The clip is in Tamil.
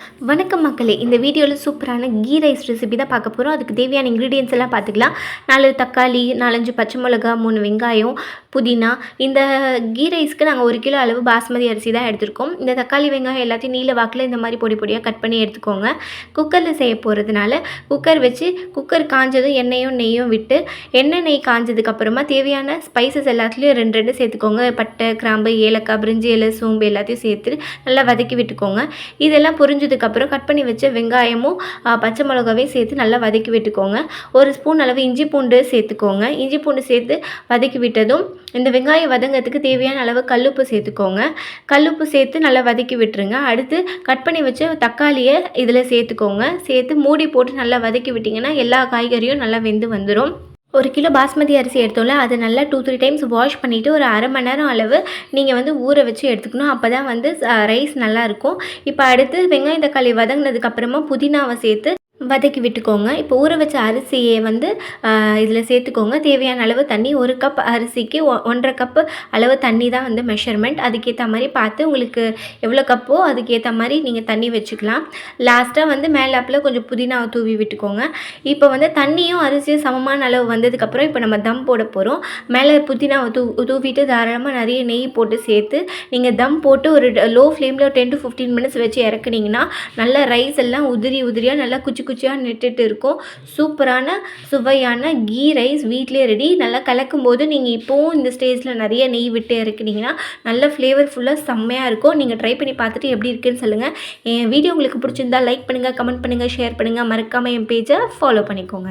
வணக்கம் மக்களே இந்த வீடியோவில் சூப்பரான கீ ரைஸ் ரெசிபி தான் பார்க்க போகிறோம் அதுக்கு தேவையான இன்க்ரீடியன்ஸ் எல்லாம் பார்த்துக்கலாம். நாலு தக்காளி நாலஞ்சு பச்சை மிளகா மூணு வெங்காயம் புதினா. இந்த கீ ரைஸ்க்கு நாங்கள் ஒரு கிலோ அளவு பாஸ்மதி அரிசி தான் எடுத்திருக்கோம். இந்த தக்காளி வெங்காயம் எல்லாத்தையும் நீல வாக்கில் இந்த மாதிரி பொடி பொடியாக கட் பண்ணி எடுத்துக்கோங்க. குக்கரில் செய்ய போகிறதுனால குக்கர் வச்சு குக்கர் காஞ்சதும் எண்ணெயும் நெய்யும் விட்டு எண்ணெய் நெய் காஞ்சதுக்கப்புறமா தேவையான ஸ்பைசஸ் எல்லாத்துலேயும் ரெண்டு ரெண்டு சேர்த்துக்கோங்க. பட்டை கிராம்பு ஏலக்காய் பிரிஞ்சி இலை சோம்பு எல்லாத்தையும் சேர்த்து நல்லா வதக்கி விட்டுக்கோங்க. இதெல்லாம் புரிஞ்சதுக்கப்புறம் கட் பண்ணி வச்ச வெங்காயமும் பச்சை மிளகாவையும் சேர்த்து நல்லா வதக்கி விட்டுக்கோங்க. ஒரு ஸ்பூன் அளவு இஞ்சி பூண்டு சேர்த்துக்கோங்க. இஞ்சி பூண்டு சேர்த்து வதக்கி விட்டதும் இந்த வெங்காயம் வதங்கிறதுக்கு தேவையான அளவு கல்லுப்பு சேர்த்துக்கோங்க. கல்லுப்பு சேர்த்து நல்லா வதக்கி விட்டுருங்க. அடுத்து கட் பண்ணி வச்ச தக்காளியை இதில் சேர்த்துக்கோங்க. சேர்த்து மூடி போட்டு நல்லா வதக்கி விட்டிங்கன்னா எல்லா காய்கறியும் நல்லா வெந்து வந்துடும் ஒரு கிலோ பாஸ்மதி அரிசி எடுத்தோம்ல அதை நல்லா டூ த்ரீ டைம்ஸ் வாஷ் பண்ணிவிட்டு ஒரு அரை மணி நேரம் அளவு நீங்கள் வந்து ஊற வச்சு எடுத்துக்கணும். அப்போ தான் வந்து ரைஸ் நல்லாயிருக்கும் இப்போ அடுத்து வெங்காயம் தக்காளி வதங்கினதுக்கப்புறமா புதினாவை சேர்த்து வதக்கி விட்டுக்கோங்க. இப்போ ஊற வச்ச அரிசியை வந்து இதில் சேர்த்துக்கோங்க. தேவையான அளவு தண்ணி ஒரு கப் அரிசிக்கு ஒ ஒன்றரை கப்பு அளவு தண்ணி தான் வந்து மெஷர்மெண்ட் அதுக்கேற்ற மாதிரி பார்த்து உங்களுக்கு எவ்வளோ கப்போ அதுக்கேற்ற மாதிரி நீங்கள் தண்ணி வச்சுக்கலாம். லாஸ்ட்டாக வந்து மேலாப்பில் கொஞ்சம் புதினாவை தூவி விட்டுக்கோங்க. இப்போ வந்து தண்ணியும் அரிசியும் சமமான அளவு வந்ததுக்கப்புறம் இப்போ நம்ம தம் போட போகிறோம் மேலே புதினாவை தூ தூவிட்டு தாராளமாக நிறைய நெய் போட்டு சேர்த்து நீங்கள் தம் போட்டு ஒரு லோ ஃப்ளேமில் டென் டு ஃபிஃப்டீன் மினிட்ஸ் வச்சு இறக்குனீங்கன்னா நல்லா ரைஸ் எல்லாம் உதிரி உதிரியாக நல்லா குச்சி குச்சி குச்சியாக நிட்டுட்டு இருக்கும். சூப்பரான சுவையான கீ ரைஸ் வீட்டிலே ரெடி நல்லா கலக்கும் போது நீங்கள் இப்போவும் இந்த ஸ்டேஜில் நிறைய நெய் விட்டு இருக்கிறீங்கன்னா நல்ல ஃப்ளேவர்ஃபுல்லாக செம்மையாக இருக்கும். நீங்கள் ட்ரை பண்ணி பார்த்துட்டு எப்படி இருக்குன்னு சொல்லுங்கள் என் வீடியோ உங்களுக்கு பிடிச்சிருந்தா லைக் பண்ணுங்கள் கமெண்ட் பண்ணுங்கள் ஷேர் பண்ணுங்கள் மறக்காமல் என் பேஜை ஃபாலோ பண்ணிக்கோங்க.